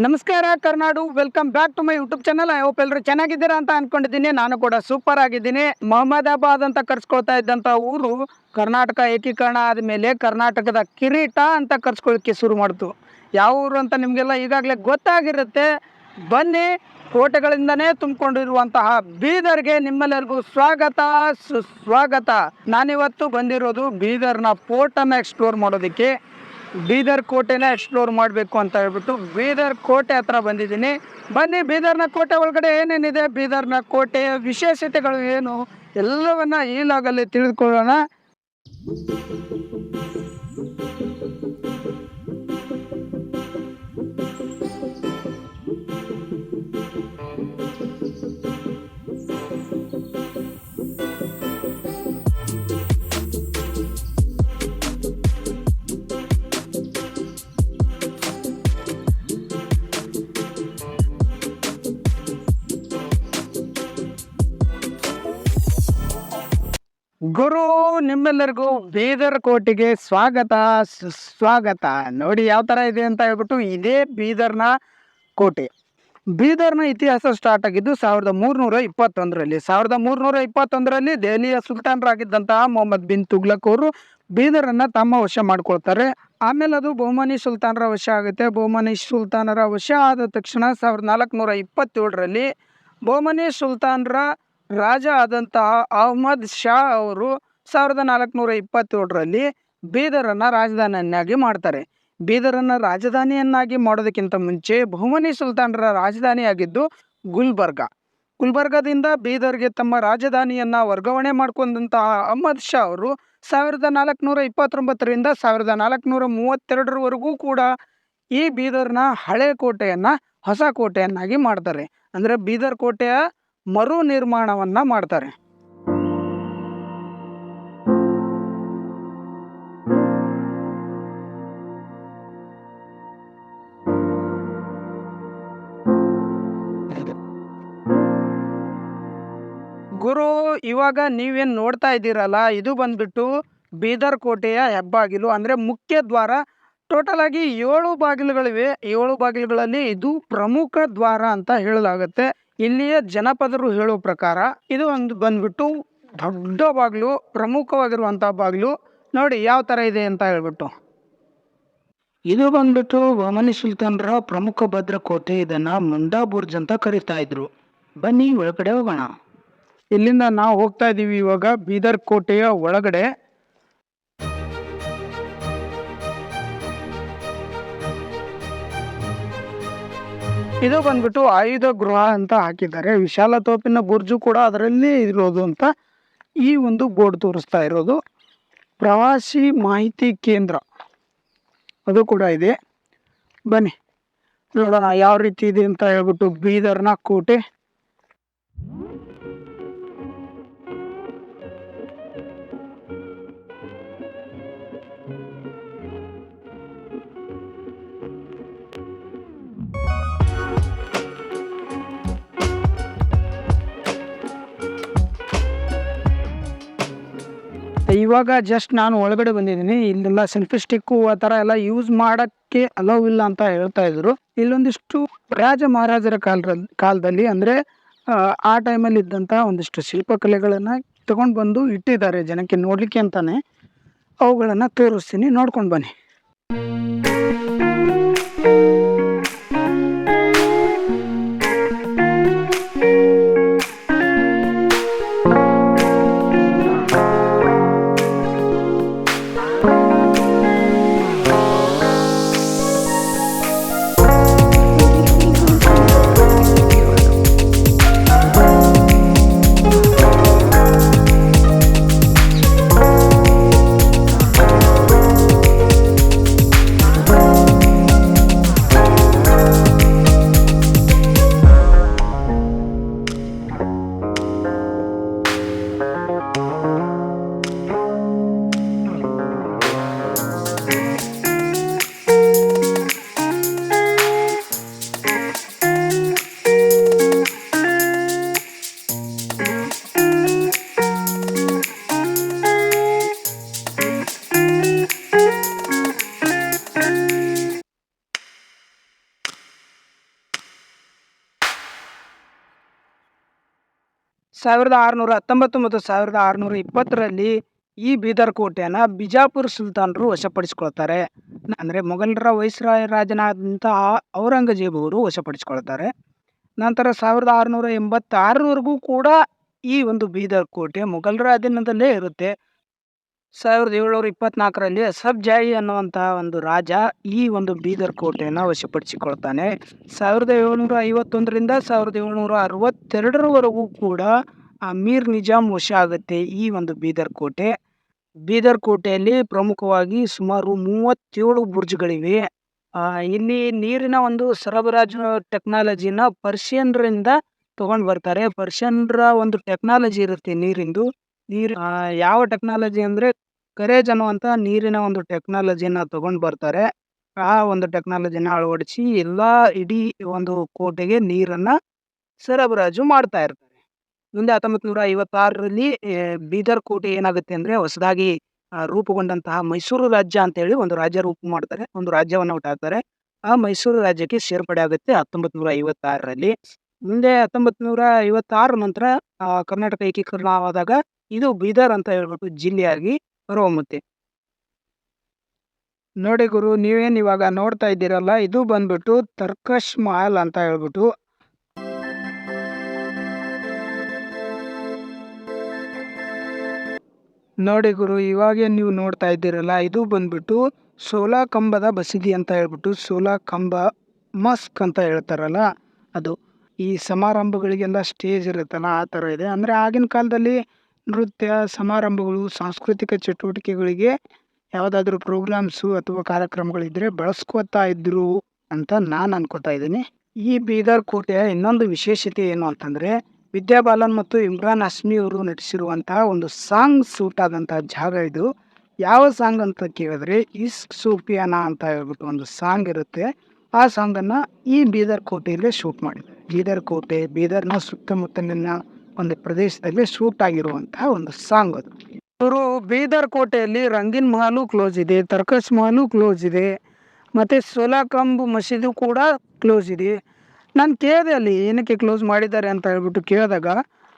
ನಮಸ್ಕಾರ Karnadu welcome back to my YouTube channel I hope ಎಲ್ಲರೂ ಚೆನ್ನಾಗಿದ್ದೀರಾ ಅಂತ ಅನ್ಕೊಂಡಿದ್ದೀನಿ. ನಾನು ಕೂಡ ಸೂಪರ್ ಆಗಿದ್ದೀನಿ. ಮೊಹಮ್ಮದಾಬಾದ್ ಅಂತ ಕರ್ಸ್ಕೊಳ್ತಾ ಇದ್ದಂಥ ಊರು ಕರ್ನಾಟಕ ಏಕೀಕರಣ ಆದಮೇಲೆ ಕರ್ನಾಟಕದ ಕಿರೀಟ ಅಂತ ಕರ್ಸ್ಕೊಳ್ಳಿಕ್ಕೆ ಶುರು ಮಾಡ್ತು. ಯಾವ ಊರು ಅಂತ ನಿಮಗೆಲ್ಲ ಈಗಾಗಲೇ ಗೊತ್ತಾಗಿರುತ್ತೆ. ಬನ್ನಿ, ಕೋಟೆಗಳಿಂದನೇ ತುಂಬಿಕೊಂಡಿರುವಂತಹ ಬೀದರ್ಗೆ ನಿಮ್ಮೆಲ್ಲರಿಗೂ ಸ್ವಾಗತ, ಸುಸ್ವಾಗತ. ನಾನಿವತ್ತು ಬಂದಿರೋದು ಬೀದರ್ನ ಪೋರ್ಟನ್ನು ಎಕ್ಸ್ಪ್ಲೋರ್ ಮಾಡೋದಕ್ಕೆ. ಬೀದರ್ ಕೋಟೆನ ಎಕ್ಸ್ಪ್ಲೋರ್ ಮಾಡಬೇಕು ಅಂತ ಹೇಳ್ಬಿಟ್ಟು ಬೀದರ್ ಕೋಟೆ ಹತ್ರ ಬಂದಿದ್ದೀನಿ. ಬನ್ನಿ, ಬೀದರ್ನ ಕೋಟೆ ಒಳಗಡೆ ಏನೇನಿದೆ? ಬೀದರ್ನ ಕೋಟೆಯ ವಿಶೇಷತೆಗಳು ಏನು? ಎಲ್ಲವನ್ನ ಈ ಲಾಗಲ್ಲಿ ತಿಳಿದುಕೊಳ್ಳೋಣ. ನಿಮ್ಮೆಲ್ಲರಿಗೂ ಬೀದರ್ ಕೋಟೆಗೆ ಸ್ವಾಗತ ಸುಸ್ವಾಗತ ನೋಡಿ ಯಾವ ಥರ ಇದೆ ಅಂತ ಹೇಳ್ಬಿಟ್ಟು ಇದೇ ಬೀದರ್ನ ಕೋಟೆ. ಬೀದರ್ನ ಇತಿಹಾಸ ಸ್ಟಾರ್ಟ್ ಆಗಿದ್ದು ಸಾವಿರದ ಮೂರುನೂರ ಇಪ್ಪತ್ತೊಂದರಲ್ಲಿ. ಸಾವಿರದ ಮೂರುನೂರ ಇಪ್ಪತ್ತೊಂದರಲ್ಲಿ ದೆಹಲಿಯ ಸುಲ್ತಾನರಾಗಿದ್ದಂತಹ ಮೊಹಮ್ಮದ್ ಬಿನ್ ತುಗ್ಲಕ್ ಅವರು ಬೀದರನ್ನು ತಮ್ಮ ವಶ ಮಾಡ್ಕೊಳ್ತಾರೆ. ಆಮೇಲೆ ಅದು ಬಹುಮನಿ ಸುಲ್ತಾನರ ವಶ ಆಗುತ್ತೆ. ಬಹುಮನಿ ಸುಲ್ತಾನರ ವಶ ಆದ ತಕ್ಷಣ ಸಾವಿರದ ನಾಲ್ಕುನೂರ ಇಪ್ಪತ್ತೇಳರಲ್ಲಿ ಬಹುಮನಿ ಸುಲ್ತಾನರ ರಾಜ ಆದಂತಹ ಅಹ್ಮದ್ ಶಾ ಅವರು ಸಾವಿರದ ನಾಲ್ಕುನೂರ ಇಪ್ಪತ್ತೇಳರಲ್ಲಿ ಬೀದರನ್ನು ರಾಜಧಾನಿಯನ್ನಾಗಿ ಮಾಡ್ತಾರೆ. ಬೀದರನ್ನು ರಾಜಧಾನಿಯನ್ನಾಗಿ ಮಾಡೋದಕ್ಕಿಂತ ಮುಂಚೆ ಬಹುಮನಿ ಸುಲ್ತಾನರ ರಾಜಧಾನಿಯಾಗಿದ್ದು ಗುಲ್ಬರ್ಗ. ಗುಲ್ಬರ್ಗದಿಂದ ಬೀದರ್ಗೆ ತಮ್ಮ ರಾಜಧಾನಿಯನ್ನು ವರ್ಗಾವಣೆ ಮಾಡ್ಕೊಂಡಂತಹ ಅಹಮದ್ ಶಾ ಅವರು ಸಾವಿರದ ನಾಲ್ಕುನೂರ ಇಪ್ಪತ್ತೊಂಬತ್ತರಿಂದ ಸಾವಿರದ ನಾಲ್ಕುನೂರ ಮೂವತ್ತೆರಡರವರೆಗೂ ಕೂಡ ಈ ಬೀದರ್ನ ಹಳೆ ಕೋಟೆಯನ್ನು, ಹೊಸ ಕೋಟೆಯನ್ನಾಗಿ ಮಾಡ್ತಾರೆ. ಅಂದರೆ ಬೀದರ್ ಕೋಟೆಯ ಮರು ನಿರ್ಮಾಣವನ್ನು ಮಾಡ್ತಾರೆ. ಇವಾಗ ನೀವೇನು ನೋಡ್ತಾ ಇದ್ದೀರಲ್ಲ, ಇದು ಬಂದ್ಬಿಟ್ಟು ಬೀದರ್ ಕೋಟೆಯ ಹೆಬ್ಬಾಗಿಲು. ಅಂದರೆ ಮುಖ್ಯ ದ್ವಾರ. ಟೋಟಲ್ ಆಗಿ ಏಳು ಬಾಗಿಲುಗಳಿವೆ. ಏಳು ಬಾಗಿಲುಗಳಲ್ಲಿ ಇದು ಪ್ರಮುಖ ದ್ವಾರ ಅಂತ ಹೇಳಲಾಗುತ್ತೆ. ಇಲ್ಲಿಯ ಜನಪದರು ಹೇಳೋ ಪ್ರಕಾರ ಇದು ಒಂದು ಬಂದ್ಬಿಟ್ಟು ದೊಡ್ಡ ಬಾಗಿಲು ಪ್ರಮುಖವಾಗಿರುವಂಥ ಬಾಗಿಲು. ನೋಡಿ ಯಾವ ಥರ ಇದೆ ಅಂತ ಹೇಳ್ಬಿಟ್ಟು. ಇದು ಬಂದ್ಬಿಟ್ಟು ಬಹುಮನಿ ಸುಲ್ತಾನರ ಪ್ರಮುಖ ಭದ್ರ ಕೋಟೆ. ಇದನ್ನ ಮುಂಡಾ ಬುರ್ಜ್ ಅಂತ ಕರಿತಾ ಇದ್ರು. ಬನ್ನಿ, ಒಳಗಡೆ ಹೋಗೋಣ. ಇಲ್ಲಿಂದ ನಾವು ಹೋಗ್ತಾ ಇದ್ದೀವಿ ಇವಾಗ ಬೀದರ್ ಕೋಟೆಯ ಒಳಗಡೆ. ಇದು ಬಂದ್ಬಿಟ್ಟು ಆಯುಧ ಗೃಹ ಅಂತ ಹಾಕಿದ್ದಾರೆ. ವಿಶಾಲ ತೋಪಿನ ಬುರ್ಜು ಕೂಡ ಅದರಲ್ಲಿ ಇರೋದು ಅಂತ ಈ ಒಂದು ಬೋರ್ಡ್ ತೋರಿಸ್ತಾ ಇರೋದು. ಪ್ರವಾಸಿ ಮಾಹಿತಿ ಕೇಂದ್ರ. ಅದು ಕೂಡ ಇದೆ. ಬನ್ನಿ. ನೋಡೋಣ ಯಾವ ರೀತಿ ಇದೆ ಅಂತ ಹೇಳ್ಬಿಟ್ಟು ಬೀದರ್ನ ಕೋಟೆ. ಇವಾಗ ಜಸ್ಟ್ ನಾನು ಒಳಗಡೆ ಬಂದಿದ್ದೀನಿ. ಇಲ್ಲೆಲ್ಲ ಸೆಲ್ಫಿ ಸ್ಟಿಕ್ಕು ಆ ಥರ ಎಲ್ಲ ಯೂಸ್ ಮಾಡೋಕ್ಕೆ ಅಲೌ ಇಲ್ಲ ಅಂತ ಹೇಳ್ತಾ ಇದ್ರು. ಇಲ್ಲೊಂದಿಷ್ಟು ರಾಜ ಮಹಾರಾಜರ ಕಾಲ ಕಾಲದಲ್ಲಿ ಅಂದರೆ, ಆ ಟೈಮಲ್ಲಿ ಇದ್ದಂಥ ಒಂದಿಷ್ಟು ಶಿಲ್ಪಕಲೆಗಳನ್ನು ತಗೊಂಡು ಬಂದು ಇಟ್ಟಿದ್ದಾರೆ ಜನಕ್ಕೆ ನೋಡಲಿಕ್ಕೆ ಅಂತಾನೆ. ಅವುಗಳನ್ನು ತೋರಿಸ್ತೀನಿ, ನೋಡ್ಕೊಂಡು ಬನ್ನಿ. ಸಾವಿರದ ಆರುನೂರ ಹತ್ತೊಂಬತ್ತು ಮತ್ತು ಸಾವಿರದ ಆರುನೂರ ಇಪ್ಪತ್ತರಲ್ಲಿ ಈ ಬೀದರ್ ಕೋಟೆಯನ್ನು ಬಿಜಾಪುರ ಸುಲ್ತಾನರು ವಶಪಡಿಸ್ಕೊಳ್ತಾರೆ. ಅಂದರೆ ಮೊಘಲರ ವೈಸ್ರಾಯ ರಾಜನಾದಂತಹ ಔರಂಗಜೇಬವರು ವಶಪಡಿಸಿಕೊಳ್ತಾರೆ. ನಂತರ ಸಾವಿರದ ಆರುನೂರ ಎಂಬತ್ತಾರರವರೆಗೂ ಕೂಡ ಈ ಒಂದು ಬೀದರ್ ಕೋಟೆ ಮೊಘಲರ ಅಧೀನದಲ್ಲೇ ಇರುತ್ತೆ. ಸಾವಿರದ ಏಳ್ನೂರ ಇಪ್ಪತ್ನಾಲ್ಕರಲ್ಲಿ ಸಬ್ಜಾಯಿ ಜಾಯಿ ಅನ್ನುವಂತಹ ಒಂದು ರಾಜ ಈ ಒಂದು ಬೀದರ್ ಕೋಟೆಯನ್ನು ವಶಪಡಿಸಿಕೊಳ್ತಾನೆ. ಸಾವಿರದ ಏಳ್ನೂರ ಐವತ್ತೊಂದರಿಂದ ಸಾವಿರದ ಏಳ್ನೂರ ಅರವತ್ತೆರಡರವರೆಗೂ ಕೂಡ ಅಮೀರ್ ನಿಜಾಮ್ ವಶ ಆಗುತ್ತೆ ಈ ಒಂದು ಬೀದರ್ ಕೋಟೆ. ಬೀದರ್ ಕೋಟೆಯಲ್ಲಿ ಪ್ರಮುಖವಾಗಿ ಸುಮಾರು ಮೂವತ್ತೇಳು ಬುರ್ಜ್ಗಳಿವೆ. ಆ, ಇಲ್ಲಿ ನೀರಿನ ಒಂದು ಸರಬರಾಜು ಟೆಕ್ನಾಲಜಿನ ಪರ್ಷಿಯನ್ರಿಂದ ತಗೊಂಡು ಬರ್ತಾರೆ. ಪರ್ಷಿಯನ್ರ ಒಂದು ಟೆಕ್ನಾಲಜಿ ಇರುತ್ತೆ ನೀರಿಂದು. ನೀರು ಯಾವ ಟೆಕ್ನಾಲಜಿ ಅಂದ್ರೆ ಕರೇಜ್ ಅನ್ನುವಂಥ ನೀರಿನ ಒಂದು ಟೆಕ್ನಾಲಜಿನ ತಗೊಂಡ್ ಬರ್ತಾರೆ. ಆ ಒಂದು ಟೆಕ್ನಾಲಜಿನ ಅಳವಡಿಸಿ ಎಲ್ಲ ಇಡೀ ಒಂದು ಕೋಟೆಗೆ ನೀರನ್ನ ಸರಬರಾಜು ಮಾಡ್ತಾ ಇರ್ತಾರೆ. ಮುಂದೆ ಹತ್ತೊಂಬತ್ತು ನೂರ ಐವತ್ತಾರರಲ್ಲಿ ಬೀದರ್ ಕೋಟೆ ಏನಾಗುತ್ತೆ ಅಂದ್ರೆ ಹೊಸದಾಗಿ ರೂಪುಗೊಂಡಂತಹ ಮೈಸೂರು ರಾಜ್ಯ ಅಂತ ಹೇಳಿ ಒಂದು ರಾಜ್ಯ ರೂಪ ಮಾಡ್ತಾರೆ. ಒಂದು ರಾಜ್ಯವನ್ನು ಹುಟ್ಟಾಕ್ತಾರೆ ಆ ಮೈಸೂರು ರಾಜ್ಯಕ್ಕೆ ಸೇರ್ಪಡೆ ಆಗುತ್ತೆ ಹತ್ತೊಂಬತ್ತು ನೂರ ಐವತ್ತಾರರಲ್ಲಿ. ಮುಂದೆ ಹತ್ತೊಂಬತ್ತು ನೂರ ಐವತ್ತಾರು ನಂತರ ಕರ್ನಾಟಕ ಕರ್ನಾಟಕ ಏಕೀಕರಣವಾದಾಗ ಇದು ಬೀದರ್ ಅಂತ ಹೇಳ್ಬಿಟ್ಟು ಜಿಲ್ಲೆಯಾಗಿ ಹೊರಹೊಮ್ಮುತ್ತೆ ನೋಡಿ ಗುರು, ನೀವೇನು ಇವಾಗ ನೋಡ್ತಾ ಇದ್ದೀರಲ್ಲ, ಇದು ಬಂದ್ಬಿಟ್ಟು ತರ್ಕಶ್ ಮಹಲ್ ಅಂತ ಹೇಳ್ಬಿಟ್ಟು. ನೋಡಿ ಗುರು, ಇವಾಗೇ ನೀವು ನೋಡ್ತಾ ಇದ್ದೀರಲ್ಲ, ಇದು ಬಂದ್ಬಿಟ್ಟು ಸೋಲಾ ಕಂಬದ ಬಸದಿ ಅಂತ ಹೇಳ್ಬಿಟ್ಟು ಸೋಲಾ ಕಂಬ ಮಸ್ಕ್ ಅಂತ ಹೇಳ್ತಾರಲ್ಲ, ಅದು. ಈ ಸಮಾರಂಭಗಳಿಗೆಲ್ಲ ಸ್ಟೇಜ್ ಇರುತ್ತಲ್ಲ, ಆ ಥರ ಇದೆ. ಅಂದರೆ ಆಗಿನ ಕಾಲದಲ್ಲಿ ನೃತ್ಯ, ಸಮಾರಂಭಗಳು, ಸಾಂಸ್ಕೃತಿಕ ಚಟುವಟಿಕೆಗಳಿಗೆ ಯಾವುದಾದ್ರೂ ಪ್ರೋಗ್ರಾಮ್ಸು ಅಥವಾ ಕಾರ್ಯಕ್ರಮಗಳಿದ್ದರೆ ಬಳಸ್ಕೊತಾ ಇದ್ದರು ಅಂತ ನಾನು ಅನ್ಕೋತಾ ಇದ್ದೀನಿ. ಈ ಬೀದರ್ ಕೋಟೆಯ ಇನ್ನೊಂದು ವಿಶೇಷತೆ ಏನು ಅಂತಂದರೆ ವಿದ್ಯಾ ಬಾಲನ್ ಮತ್ತು ಇಮ್ರಾನ್ ಅಶ್ಮಿ ಅವರು ನಟಿಸಿರುವಂತಹ ಒಂದು ಸಾಂಗ್ ಸೂಟ್ ಆದಂತಹ ಜಾಗ ಇದು. ಯಾವ ಸಾಂಗ್ ಅಂತ ಕೇಳಿದ್ರೆ, ಇಸ್ಕ್ ಸೂಫಿಯಾನ ಅಂತ ಹೇಳ್ಬಿಟ್ಟು ಒಂದು ಸಾಂಗ್ ಇರುತ್ತೆ. ಆ ಸಾಂಗನ್ನು ಈ ಬೀದರ್ ಕೋಟೆಯಲ್ಲೇ ಶೂಟ್ ಮಾಡಿದ್ದಾರೆ. ಬೀದರ್ ಕೋಟೆ, ಬೀದರ್ನ ಸುತ್ತಮುತ್ತಲಿನ ಒಂದು ಪ್ರದೇಶದಲ್ಲಿ ಶೂಟ್ ಆಗಿರುವಂತಹ ಒಂದು ಸಾಂಗ್ ಅದು. ಇವರು ಬೀದರ್ ಕೋಟೆಯಲ್ಲಿ ರಂಗಿನ ಮಹಲು ಕ್ಲೋಸ್ ಇದೆ, ತರ್ಕಸ್ ಮಹಲು ಕ್ಲೋಸ್ ಇದೆ, ಮತ್ತು ಸೋಲಾಕಂಬ್ ಮಸೀದಿ ಕೂಡ ಕ್ಲೋಸ್ ಇದೆ. ನಾನು ಕೇಳಿದೆ ಅಲ್ಲಿ ಏನಕ್ಕೆ ಕ್ಲೋಸ್ ಮಾಡಿದ್ದಾರೆ ಅಂತ ಹೇಳ್ಬಿಟ್ಟು ಕೇಳಿದಾಗ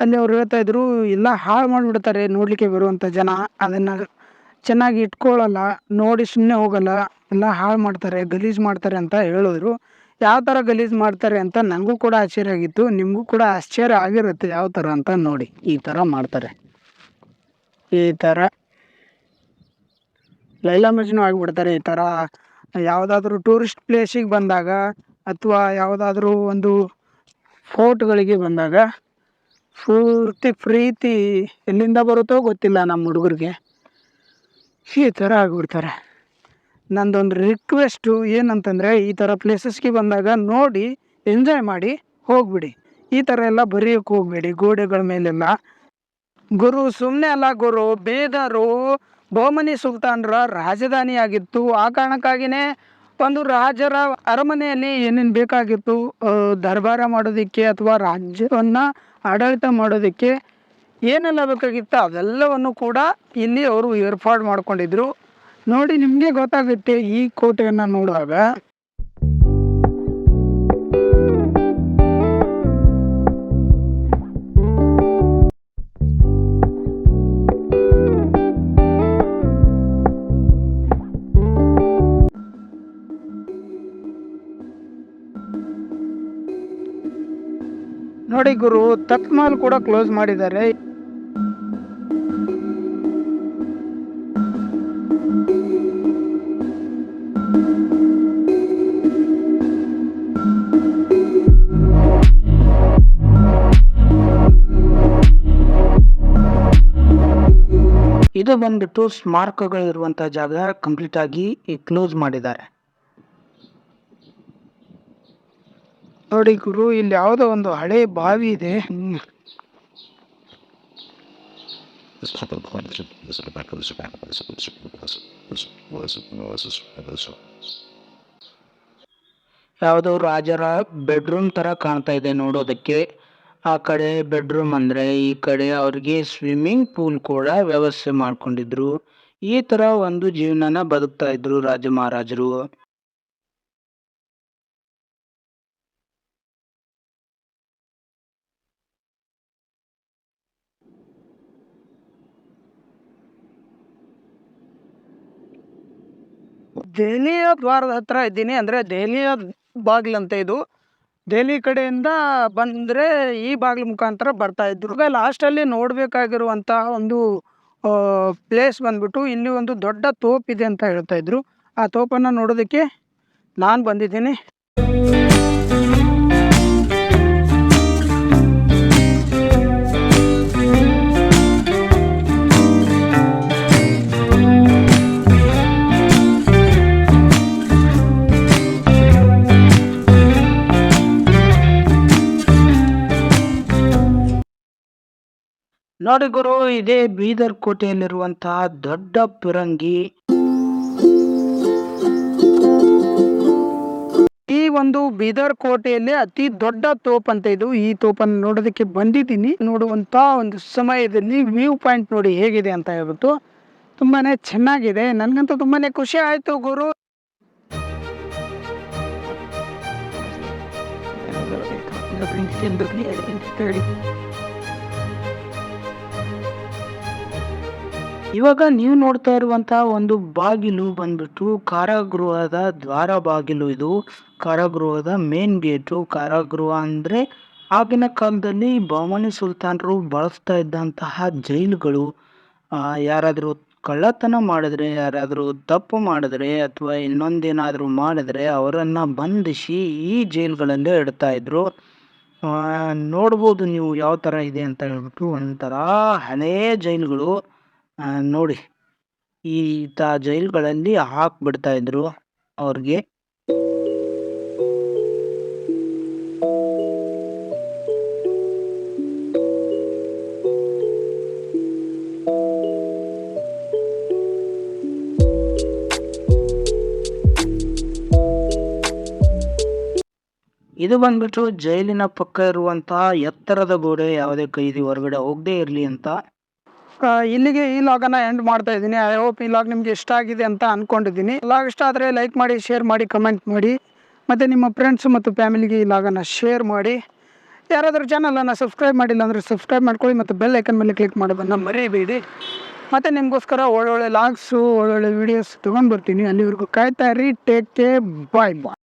ಅಲ್ಲಿ ಅವ್ರು ಹೇಳ್ತಾ ಇದ್ರು ಎಲ್ಲ ಹಾಳು ಮಾಡಿಬಿಡ್ತಾರೆ, ನೋಡಲಿಕ್ಕೆ ಬರುವಂಥ ಜನ, ಅದನ್ನು ಚೆನ್ನಾಗಿ ಇಟ್ಕೊಳ್ಳಲ್ಲ ನೋಡಿ ಸುಮ್ಮನೆ ಹೋಗಲ್ಲ, ಎಲ್ಲ ಹಾಳು ಮಾಡ್ತಾರೆ, ಗಲೀಜು ಮಾಡ್ತಾರೆ ಅಂತ ಹೇಳಿದ್ರು. ಯಾವ ಥರ ಗಲೀಜು ಮಾಡ್ತಾರೆ ಅಂತ ನನಗೂ ಕೂಡ ಆಶ್ಚರ್ಯ ಆಗಿತ್ತು. ನಿಮಗೂ ಕೂಡ ಆಶ್ಚರ್ಯ ಆಗಿರುತ್ತೆ ಯಾವ ಥರ ಅಂತ ನೋಡಿ. ಈ ಥರ ಮಾಡ್ತಾರೆ. ಈ ಥರ ಲೈಲಾ ಮಜ್ನು ಆಗಿಬಿಡ್ತಾರೆ ಈ ಥರ ಯಾವುದಾದ್ರೂ ಟೂರಿಸ್ಟ್ ಪ್ಲೇಸಿಗೆ ಬಂದಾಗ ಅಥವಾ ಯಾವುದಾದ್ರೂ ಒಂದು ಫೋರ್ಟ್ಗಳಿಗೆ ಬಂದಾಗ ಪೂರ್ತಿ ಪ್ರೀತಿ ಎಲ್ಲಿಂದ ಬರುತ್ತೋ ಗೊತ್ತಿಲ್ಲ ನಮ್ಮ ಹುಡುಗರಿಗೆ. ಈ ಥರ ಆಗಿಬಿಡ್ತಾರೆ. ನಂದೊಂದು ರಿಕ್ವೆಸ್ಟು ಏನಂತಂದರೆ ಈ ಥರ ಪ್ಲೇಸಸ್ಗೆ ಬಂದಾಗ ನೋಡಿ ಎಂಜಾಯ್ ಮಾಡಿ ಹೋಗ್ಬಿಡಿ. ಈ ಥರ ಎಲ್ಲ ಬರೆಯೋಕ್ಕೆ ಹೋಗಬೇಡಿ ಗೋಡೆಗಳ ಮೇಲೆಲ್ಲ. ಗುರು ಸುಮ್ಮನೆ ಅಲ್ಲ ಗುರು ಬೇದರು ಬಹುಮನಿ ಸುಲ್ತಾನರ ರಾಜಧಾನಿ ಆಗಿತ್ತು ಆ ಕಾರಣಕ್ಕಾಗಿಯೇ ಒಂದು ರಾಜರ ಅರಮನೆಯಲ್ಲಿ ಏನೇನು ಬೇಕಾಗಿತ್ತು ದರ್ಬಾರ ಮಾಡೋದಕ್ಕೆ ಅಥವಾ ರಾಜ್ಯವನ್ನು ಆಡಳಿತ ಮಾಡೋದಕ್ಕೆ ಏನೆಲ್ಲ ಬೇಕಾಗಿತ್ತು ಅವೆಲ್ಲವನ್ನು ಕೂಡ ಇಲ್ಲಿ ಅವರು ಏರ್ಪಾಡು ಮಾಡ್ಕೊಂಡಿದ್ರು. ನೋಡಿ ನಿಮಗೆ ಗೊತ್ತಾಗುತ್ತೆ ಈ ಕೋಟೆಯನ್ನು ನೋಡುವಾಗ. ನೋಡಿ ಗುರು ತತ್ಮಾಲ್ ಕೂಡ ಕ್ಲೋಸ್ ಮಾಡಿದ್ದಾರೆ. ಇದು ಬಂದ್ಬಿಟ್ಟು ಸ್ಮಾರಕಗಳಿರುವಂಥ ಜಾಗ ಕಂಪ್ಲೀಟ್ ಆಗಿ ಕ್ಲೋಸ್ ಮಾಡಿದ್ದಾರೆ. ನೋಡಿ ಗುರು, ಇಲ್ಲಿ ಯಾವುದೋ ಒಂದು ಹಳೆ ಬಾವಿ ಇದೆ. ಯಾವುದೋ ರಾಜರ ಬೆಡ್ರೂಮ್ ತರ ಕಾಣ್ತಾ ಇದೆ ನೋಡೋದಕ್ಕೆ. ಆ ಕಡೆ ಬೆಡ್ರೂಮ್ ಅಂದ್ರೆ ಈ ಕಡೆ ಅವ್ರಿಗೆ ಸ್ವಿಮ್ಮಿಂಗ್ ಪೂಲ್ ಕೂಡ ವ್ಯವಸ್ಥೆ ಮಾಡ್ಕೊಂಡಿದ್ರು. ಈ ತರ ಒಂದು ಜೀವನನ ಬದುಕ್ತಾ ಇದ್ರು ರಾಜ ಮಹಾರಾಜರು. ದೆಹಲಿಯ ದ್ವಾರದ ಹತ್ರ ಇದ್ದೀನಿ. ಅಂದರೆ ದೆಹಲಿಯ ಬಾಗಿಲು ಅಂತ ಇದು. ದೆಹಲಿ ಕಡೆಯಿಂದ ಬಂದರೆ ಈ ಬಾಗಿಲು ಮುಖಾಂತರ ಬರ್ತಾ ಇದ್ರು. ಈಗ ಲಾಸ್ಟಲ್ಲಿ ನೋಡಬೇಕಾಗಿರುವಂಥ ಒಂದು ಪ್ಲೇಸ್ ಬಂದ್ಬಿಟ್ಟು ಇಲ್ಲಿ ಒಂದು ದೊಡ್ಡ ತೋಪಿದೆ ಅಂತ ಹೇಳ್ತಾ ಇದ್ರು. ಆ ತೋಪನ್ನು ನೋಡೋದಕ್ಕೆ ನಾನು ಬಂದಿದ್ದೀನಿ. ನೋಡಿ ಗುರು, ಇದೇ ಬೀದರ್ ಕೋಟೆಯಲ್ಲಿರುವಂತಹ ದೊಡ್ಡ ಪಿರಂಗಿ. ಈ ಒಂದು ಬೀದರ್ ಕೋಟೆಯಲ್ಲಿ ಅತಿ ದೊಡ್ಡ ತೋಪ್ ಅಂತ ಇದು. ಈ ತೋಪನ್ನು ನೋಡೋದಕ್ಕೆ ಬಂದಿದ್ದೀನಿ. ನೋಡುವಂತ ಒಂದು ಸಮಯದಲ್ಲಿ ವ್ಯೂ ಪಾಯಿಂಟ್ ನೋಡಿ ಹೇಗಿದೆ ಅಂತ ಹೇಳ್ಬಿಟ್ಟು. ತುಂಬಾನೇ ಚೆನ್ನಾಗಿದೆ. ನನಗಂತೂ ತುಂಬಾನೇ ಖುಷಿ ಆಯ್ತು ಗುರು. ಇವಾಗ ನೀವು ನೋಡ್ತಾ ಇರುವಂತಹ ಒಂದು ಬಾಗಿಲು ಬಂದ್ಬಿಟ್ಟು ಕಾರಾಗೃಹದ ದ್ವಾರ ಬಾಗಿಲು ಇದು. ಕಾರಾಗೃಹದ ಮೇನ್ ಗೇಟು ಕಾರಾಗೃಹ ಅಂದ್ರೆ ಆಗಿನ ಕಾಲದಲ್ಲಿ ಬಹಮನಿ ಸುಲ್ತಾನರು ಬಳಸ್ತಾ ಇದ್ದಂತಹ ಜೈಲುಗಳು. ಯಾರಾದರೂ ಕಳ್ಳತನ ಮಾಡಿದ್ರೆ, ಯಾರಾದರೂ ತಪ್ಪು ಮಾಡಿದ್ರೆ ಅಥವಾ ಇನ್ನೊಂದೇನಾದರೂ ಮಾಡಿದ್ರೆ ಅವರನ್ನು ಬಂಧಿಸಿ ಈ ಜೈಲುಗಳಲ್ಲೇ ಇಡ್ತಾ ಇದ್ರು. ನೋಡ್ಬೋದು ನೀವು ಯಾವ ಥರ ಇದೆ ಅಂತ ಹೇಳ್ಬಿಟ್ಟು ಒಂಥರ ಹಳೇ ಜೈಲುಗಳು. ನೋಡಿ. ಈ ತ ಜೈಲುಗಳಲ್ಲಿ ಹಾಕ್ಬಿಡ್ತಾ ಇದ್ರು ಅವ್ರಿಗೆ. ಇದು ಬಂದ್ಬಿಟ್ಟು ಜೈಲಿನ ಪಕ್ಕ ಇರುವಂತಹ ಎತ್ತರದ ಗೋಡೆ ಯಾವುದೇ ಕೈದಿ ಹೊರಗಡೆ ಹೋಗದೆ ಇರಲಿ ಅಂತ ಇಲ್ಲಿಗೆ ಈ ಲಾಗನ್ನ ಎಂಡ್ ಮಾಡ್ತಾ ಇದ್ದೀನಿ. ಐ ಹೋಪ್ ಈ ಲಾಗ್ ನಿಮ್ಗೆ ಇಷ್ಟ ಆಗಿದೆ ಅಂತ ಅನ್ಕೊಂಡಿದ್ದೀನಿ. ಲಾಗ್ ಇಷ್ಟ ಆದರೆ ಲೈಕ್ ಮಾಡಿ ಶೇರ್ ಮಾಡಿ ಕಮೆಂಟ್ ಮಾಡಿ. ಮತ್ತು ನಿಮ್ಮ ಫ್ರೆಂಡ್ಸ್ ಮತ್ತು ಫ್ಯಾಮಿಲಿಗೆ ಈ ಲಾಗನ್ನು ಶೇರ್ ಮಾಡಿ. ಯಾರಾದರೂ ಚಾನಲನ್ನು ಸಬ್ಸ್ಕ್ರೈಬ್ ಮಾಡಿಲ್ಲ ಅಂದರೆ ಸಬ್ಸ್ಕ್ರೈಬ್ ಮಾಡ್ಕೊಳ್ಳಿ ಮತ್ತು ಬೆಲ್ ಐಕನ್ ಮೇಲೆ ಕ್ಲಿಕ್ ಮಾಡೋದನ್ನು ಮರಿಬೇಡಿ. ಮತ್ತು ನಿಮಗೋಸ್ಕರ ಒಳ್ಳೊಳ್ಳೆ ಲಾಗ್ಸು ಒಳ್ಳೊಳ್ಳೆ ವೀಡಿಯೋಸ್ ತೊಗೊಂಡು ಬರ್ತೀನಿ. ಅಲ್ಲಿವರೆಗೂ ಕಾಯ್ತಾ ಇರಿ. ಟೇಕ್ ಕೇರ್ ಬಾಯ್ ಬಾಯ್